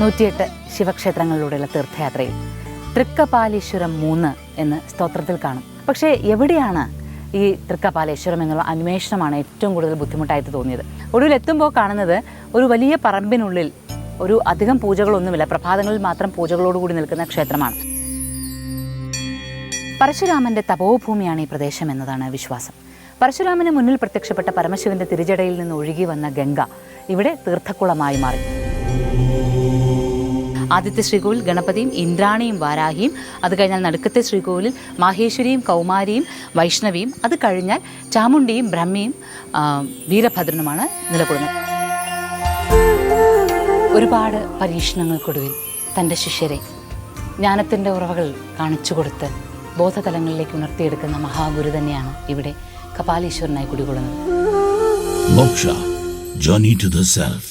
നൂറ്റിയെട്ട് ശിവക്ഷേത്രങ്ങളിലൂടെയുള്ള തീർത്ഥയാത്രയിൽ. തൃക്കപാലീശ്വരം മൂന്ന് എന്ന് സ്തോത്രത്തിൽ കാണും. പക്ഷേ എവിടെയാണ് ഈ തൃക്കപാലേശ്വരം എന്നുള്ള അന്വേഷണമാണ് ഏറ്റവും കൂടുതൽ ബുദ്ധിമുട്ടായിട്ട് തോന്നിയത്? ഒടുവിൽ എത്തുമ്പോൾ കാണുന്നത് ഒരു വലിയ പറമ്പിനുള്ളിൽ ഒരു അധികം പൂജകളൊന്നുമില്ല. പ്രഭാതങ്ങളിൽ മാത്രം പൂജകളോടുകൂടി നിൽക്കുന്ന ക്ഷേത്രമാണ്. പരശുരാമന്റെ തപോഭൂമിയാണ് ഈ പ്രദേശം എന്നതാണ് വിശ്വാസം. പരശുരാമന് മുന്നിൽ പ്രത്യക്ഷപ്പെട്ട പരമശിവന്റെ തിരിച്ചടയിൽ നിന്ന് ഒഴുകി വന്ന ഗംഗ ഇവിടെ തീർത്ഥക്കുളമായി മാറി. ആദ്യത്തെ ശ്രീകോവിൽ ഗണപതിയും ഇന്ദ്രാണിയും വാരാഹിയും. അത് കഴിഞ്ഞാൽ നടുക്കത്തെ ശ്രീകോവിലിൽ മാഹേശ്വരിയും കൗമാരിയും വൈഷ്ണവിയും. അത് കഴിഞ്ഞാൽ ചാമുണ്ടിയും ബ്രഹ്മയും വീരഭദ്രനുമാണ് നിലകൊള്ളുന്നത്. ഒരുപാട് പരീക്ഷണങ്ങൾക്കൊടുവിൽ തന്റെ ശിഷ്യരെ ജ്ഞാനത്തിന്റെ ഉറവകൾ കാണിച്ചു കൊടുത്ത് ബോധതലങ്ങളിലേക്ക് ഉണർത്തിയെടുക്കുന്ന മഹാഗുരു തന്നെയാണ് ഇവിടെ കപാലീശ്വരനായി കുടികൊള്ളുന്നത്. Moksha Journey to the Self.